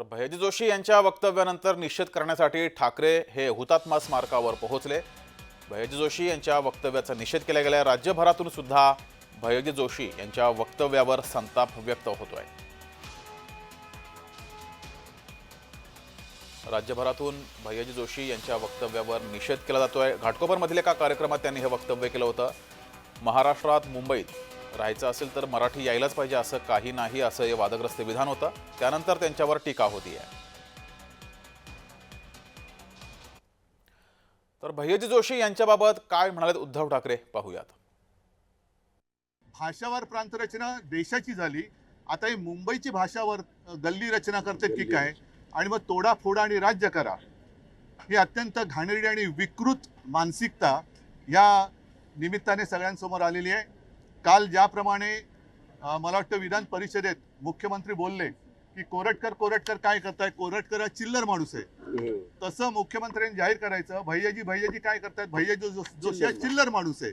तर भयजी जोशी यांच्या वक्तव्यानंतर निषेध करण्यासाठी ठाकरे हे हुतात्मा स्मारकावर पोहोचले. भयजी जोशी यांच्या वक्तव्याचा निषेध केला गेला राज्यभरातून सुद्धा भयजी जोशी यांच्या वक्तव्यावर संताप व्यक्त होतोय. राज्यभरातून भैयाजी जोशी यांच्या वक्तव्यावर निषेध केला जातोय. घाटकोपरमधील एका कार्यक्रमात त्यांनी हे वक्तव्य केलं होतं. महाराष्ट्रात मुंबईत राहायचं असेल तर मराठी यायलाच पाहिजे असं काही नाही असं हे वादग्रस्त विधान होतं. त्यानंतर त्यांच्यावर टीका होती आहे तर भैयाजी जोशी यांच्याबाबत काय म्हणाले उद्धव ठाकरे पाहूयात. भाषावर प्रांत रचना देशाची झाली. आता ही मुंबईची भाषावर गल्ली रचना करते की काय? आणि मग तोडाफोडा आणि राज्य करा. ही अत्यंत घाणेरडी आणि विकृत मानसिकता या निमित्ताने सगळ्यांसमोर आलेली आहे. काल ज्याप्रमाणे मला वाटतं विधान परिषदेत मुख्यमंत्री बोलले की कोरटकर कोरटकर काय करताय कोरटकर हा चिल्लर माणूस आहे. तसं मुख्यमंत्र्यांनी जाहीर करायचं. भैयाजी भैयाजी काय करतायत? भैयाजी जो- जोशी हा चिल्लर माणूस आहे.